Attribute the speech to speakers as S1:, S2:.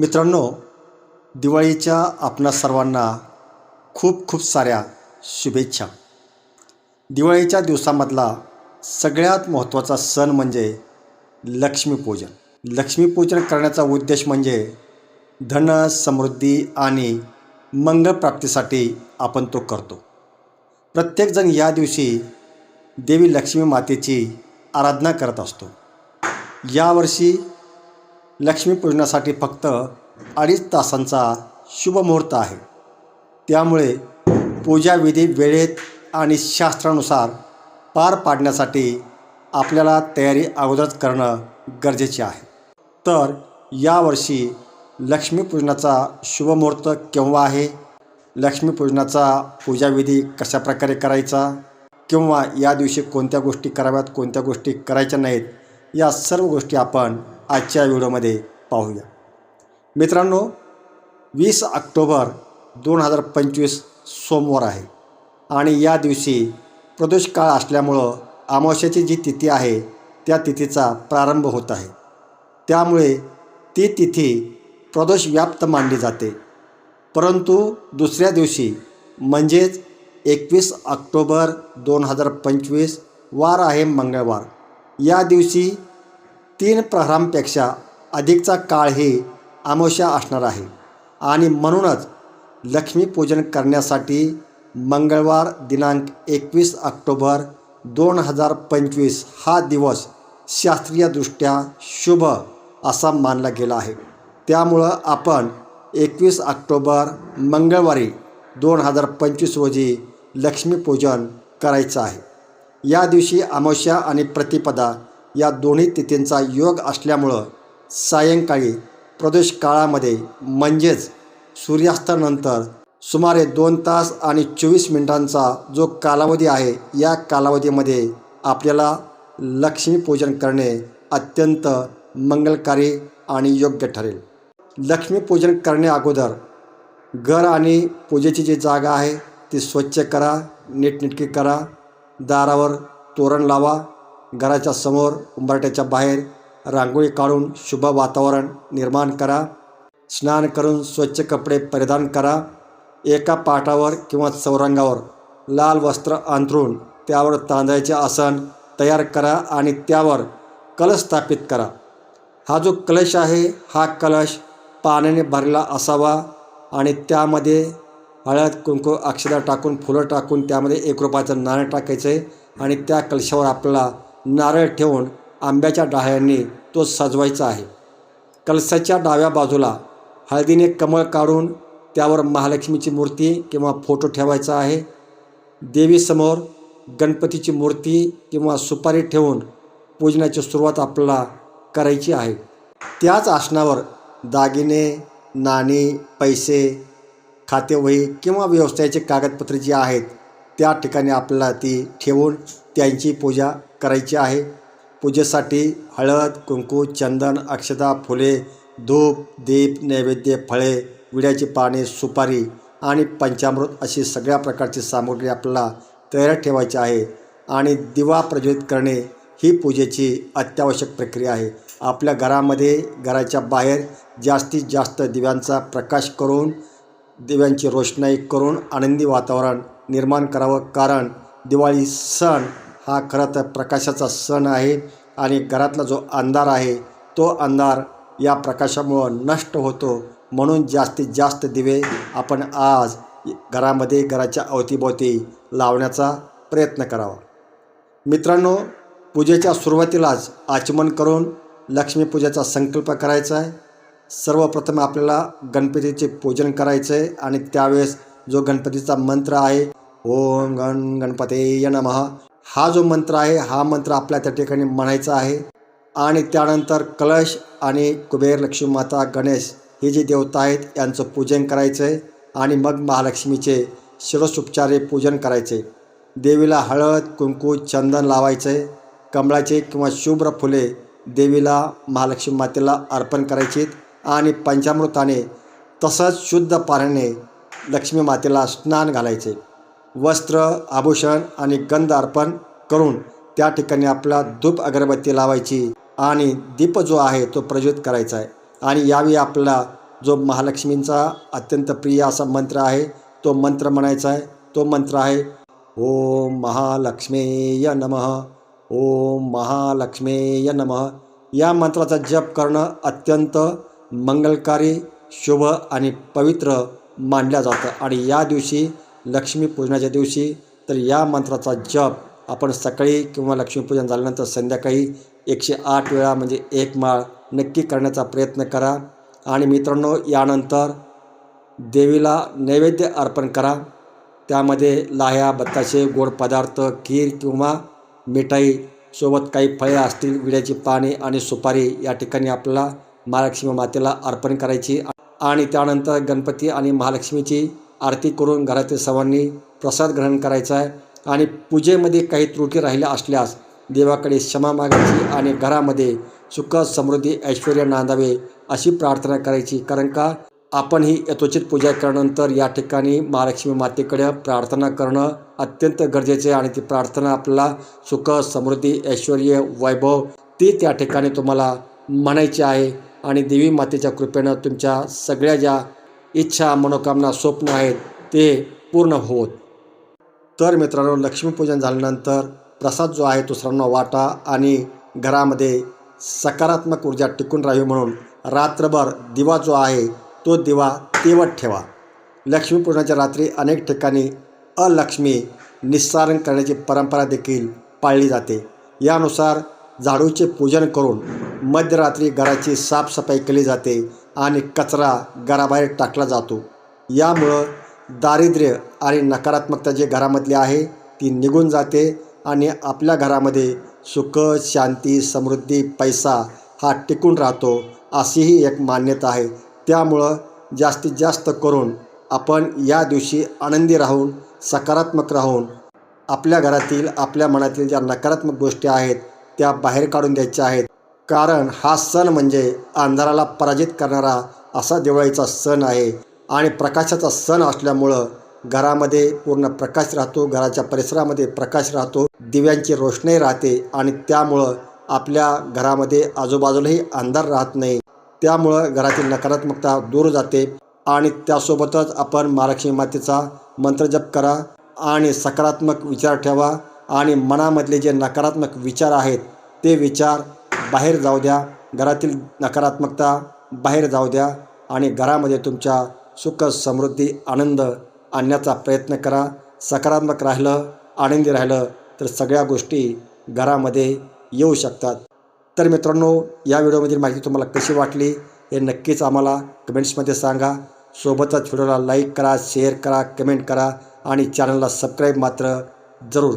S1: मित्रांनो दिवाळीच्या आपणा सर्वांना खूप खूप साऱ्या शुभेच्छा. दिवाळीच्या दिवसामधला सगळ्यात महत्त्वाचा सण म्हणजे लक्ष्मीपूजन. लक्ष्मीपूजन करण्याचा उद्देश म्हणजे धन समृद्धी आणि मंगळप्राप्तीसाठी आपण तो करतो. प्रत्येकजण या दिवशी देवी लक्ष्मी मातेची आराधना करत असतो. यावर्षी लक्ष्मीपूजनासाठी फक्त अडीच तासांचा शुभमुहूर्त आहे. त्यामुळे पूजाविधी वेळेत आणि शास्त्रानुसार पार पाडण्यासाठी आपल्याला तयारी अगोदरच करणं गरजेचे आहे. तर यावर्षी लक्ष्मीपूजनाचा शुभमुहूर्त केव्हा आहे? लक्ष्मीपूजनाचा पूजाविधी कशाप्रकारे करायचा? किंवा या दिवशी कोणत्या गोष्टी कराव्यात कोणत्या गोष्टी करायच्या नाहीत या सर्व गोष्टी आपण आजच्या व्हिडिओमध्ये पाहूया. मित्रांनो वीस ऑक्टोबर दोन हजार पंचवीस सोमवार आहे आणि या दिवशी प्रदोष काळ असल्यामुळं अमावस्याची जी तिथी आहे त्या तिथीचा प्रारंभ होत आहे. त्यामुळे ती तिथी प्रदोष व्याप्त मानली जाते. परंतु दुसऱ्या दिवशी म्हणजेच एकवीस ऑक्टोबर दोन हजार पंचवीस वार आहे मंगळवार. या दिवशी तीन प्रहरांपेक्षा अधिकचा काळ ही अमावस्या असणार आहे. आणि म्हणूनच लक्ष्मीपूजन करण्यासाठी मंगळवार दिनांक एकवीस ऑक्टोबर दोन हजार पंचवीस हा दिवस शास्त्रीयदृष्ट्या शुभ असा मानला गेला आहे. त्यामुळं आपण एकवीस ऑक्टोबर मंगळवारी दोन हजार पंचवीस रोजी लक्ष्मीपूजन करायचं आहे. या दिवशी अमावस्या आणि प्रतिपदा या दोन्ही तिथींचा योग असल्यामुळं सायंकाळी प्रदोष काळामध्ये म्हणजेच सूर्यास्तानंतर सुमारे दोन तास आणि चोवीस मिनिटांचा जो कालावधी आहे या कालावधीमध्ये आपल्याला लक्ष्मीपूजन करणे अत्यंत मंगलकारी आणि योग्य ठरेल. लक्ष्मीपूजन करणे अगोदर घर आणि पूजेची जी जागा आहे ती स्वच्छ करा नीटनेटकी करा दारावर तोरण लावा घराच्या समोर उंबरट्याच्या बाहेर रांगोळी काढून शुभ वातावरण निर्माण करा. स्नान करून स्वच्छ कपडे परिधान करा. एका पाटावर किंवा चौरंगावर लाल वस्त्र अंथरून त्यावर तांदळाचे आसन तयार करा आणि त्यावर कलश स्थापित करा. हा जो कलश आहे हा कलश पाण्याने भरलेला असावा आणि त्यामध्ये हळद कुंकू अक्षदा टाकून फुलं टाकून त्यामध्ये एक रुपयाचं नाणं टाकायचं आहे आणि त्या कलशावर आपल्याला नारळ ठेवून आंब्याच्या डहाळ्यांनी तो सजवायचा आहे. कलशाच्या डाव्या बाजूला हळदीने कमळ काढून त्यावर महालक्ष्मीची मूर्ती किंवा फोटो ठेवायचा आहे. देवीसमोर गणपतीची मूर्ती किंवा सुपारी ठेवून पूजनाची सुरुवात आपल्याला करायची आहे. त्याच आसनावर दागिने नाणी पैसे खातेवही किंवा व्यवसायाचे कागदपत्रे जी आहेत त्या ठिकाणी आपल्याला ती ठेवून त्यांची पूजा करायची आहे. पूजेसाठी हळद कुंकू चंदन अक्षता फुले धूप दीप नैवेद्य फळे विड्याची पाने सुपारी आणि पंचामृत अशी सगळ्या प्रकारची सामग्री आपल्याला तयार ठेवायची आहे आणि दिवा प्रज्वलित करणे ही पूजेची अत्यावश्यक प्रक्रिया आहे. आपल्या घरामध्ये घराच्या बाहेर जास्तीत जास्त दिव्यांचा प्रकाश करून दिव्यांची रोषणाई करून आनंदी वातावरण निर्माण करावं. कारण दिवाळी सण हा खरं तर प्रकाशाचा सण आहे आणि घरातला जो अंधार आहे तो अंधार या प्रकाशामुळं नष्ट होतो. म्हणून जास्तीत जास्त दिवे आपण आज घरामध्ये घराच्या अवतीभोवती लावण्याचा प्रयत्न करावा. मित्रांनो पूजेच्या सुरुवातीलाच आचमन करून लक्ष्मीपूजेचा संकल्प करायचा आहे. सर्वप्रथम आपल्याला गणपतीचे पूजन करायचं आहे आणि त्यावेळेस जो गणपतीचा मंत्र आहे ओम गण गणपते नमः. हा जो मंत्र आहे हा मंत्र आपल्या त्या ठिकाणी म्हणायचा आहे. आणि त्यानंतर कलश आणि कुबेर लक्ष्मी माता गणेश हे जे देवता आहेत यांचं पूजन करायचं आहे. आणि मग महालक्ष्मीचे शिरसुपचारे पूजन करायचे. देवीला हळद कुंकू चंदन लावायचे. कमळाचे किंवा शुभ्र फुले देवीला महालक्ष्मी मातेला अर्पण करायची. आणि पंचामृताने तसंच शुद्ध पाण्याने लक्ष्मी मातेला स्नान घालायचे. वस्त्र आभूषण आणि गंध अर्पण करून त्या ठिकाणी आपला धूप अगरबत्ती लावायची आणि दीप जो आहे तो प्रज्वलित करायचा आहे. आणि यावेळी आपला जो महालक्ष्मींचा अत्यंत प्रिय असा मंत्र आहे तो मंत्र म्हणायचा आहे. तो मंत्र आहे ओम महालक्ष्मेय नमः ओम महालक्ष्मेय नमः. या मंत्राचा जप करणं अत्यंत मंगलकारी शुभ आणि पवित्र मानल्या जातं. आणि या दिवशी लक्ष्मीपूजनाच्या दिवशी तर या मंत्राचा जप आपण सकाळी किंवा लक्ष्मीपूजन झाल्यानंतर संध्याकाळी एकशे आठ वेळा म्हणजे एक माळ नक्की करण्याचा प्रयत्न करा. आणि मित्रांनो यानंतर देवीला नैवेद्य अर्पण करा. त्यामध्ये लाह्या बत्ताशे गोड पदार्थ खीर किंवा मिठाई सोबत काही फळे असतील विड्याची पाने आणि सुपारी या ठिकाणी आपल्याला महालक्ष्मी मातेला अर्पण करायची. आणि त्यानंतर गणपती आणि महालक्ष्मीची आरती करून घरातील सर्वांनी प्रसाद ग्रहण करायचा आहे आणि पूजेमध्ये काही त्रुटी राहिल्या असल्यास देवाकडे क्षमा मागायची आणि घरामध्ये सुख समृद्धी ऐश्वर नांदावे अशी प्रार्थना करायची. कारण का? आपण ही यथोचित पूजा केल्यानंतर या ठिकाणी महालक्ष्मी मातेकडे प्रार्थना करणं अत्यंत गरजेचे आहे आणि ती प्रार्थना आपल्याला सुख समृद्धी ऐश्वर वैभव ती त्या ठिकाणी तुम्हाला म्हणायची आहे. आणि देवी मातेच्या कृपेनं तुमच्या सगळ्या ज्या इच्छा मनोकामना स्वप्न आहेत ते पूर्ण होत. तर मित्रांनो लक्ष्मीपूजन झाल्यानंतर प्रसाद जो आहे तो सर्वांना वाटा आणि घरामध्ये सकारात्मक ऊर्जा टिकून राहावी म्हणून रात्रभर दिवा जो आहे तो दिवा तेवत ठेवा. लक्ष्मीपूजनाच्या रात्री अनेक ठिकाणी अलक्ष्मी निस्सारण करण्याची परंपरा देखील पाळली जाते. यानुसार झाडूचे पूजन करून मध्यरात्री घराची साफसफाई केली जाते. आणि कचरा घराबाहेर टाकला जातो. यामुळं दारिद्र्य आणि नकारात्मकता जे घरामधली आहे ती निघून जाते आणि आपल्या घरामध्ये सुख शांती समृद्धी पैसा हा टिकून राहतो अशीही एक मान्यता आहे. त्यामुळं जास्तीत जास्त करून आपण या दिवशी आनंदी राहून सकारात्मक राहून आपल्या घरातील आपल्या मनातील ज्या नकारात्मक गोष्टी आहेत त्या बाहेर काढून द्यायच्या आहेत. कारण हा सण म्हणजे अंधाराला पराजित करणारा असा दिवाळीचा सण आहे आणि प्रकाशाचा सण असल्यामुळं घरामध्ये पूर्ण प्रकाश राहतो घराच्या परिसरामध्ये प्रकाश राहतो दिव्यांची रोषणाई राहते आणि त्यामुळं आपल्या घरामध्ये आजूबाजूलाही अंधार राहत नाही. त्यामुळं घरातील नकारात्मकता दूर जाते आणि त्यासोबतच आपण महालक्ष्मी मातेचा मंत्रजप करा आणि सकारात्मक विचार ठेवा आणि मनामधले जे नकारात्मक विचार आहेत ते विचार बाहेर जाऊ द्या. घरातील नकारात्मकता बाहेर जाऊ द्या आणि घरामध्ये तुमच्या सुख समृद्धी आनंद आणण्याचा प्रयत्न करा. सकारात्मक राहिलं आनंदी राहिलं तर सगळ्या गोष्टी घरामध्ये येऊ शकतात. तर मित्रांनो या व्हिडिओमधील माहिती तुम्हाला कशी वाटली हे नक्कीच आम्हाला कमेंट्समध्ये सांगा. सोबतच व्हिडिओला लाईक करा शेअर करा कमेंट करा आणि चॅनलला सबस्क्राईब मात्र जरूर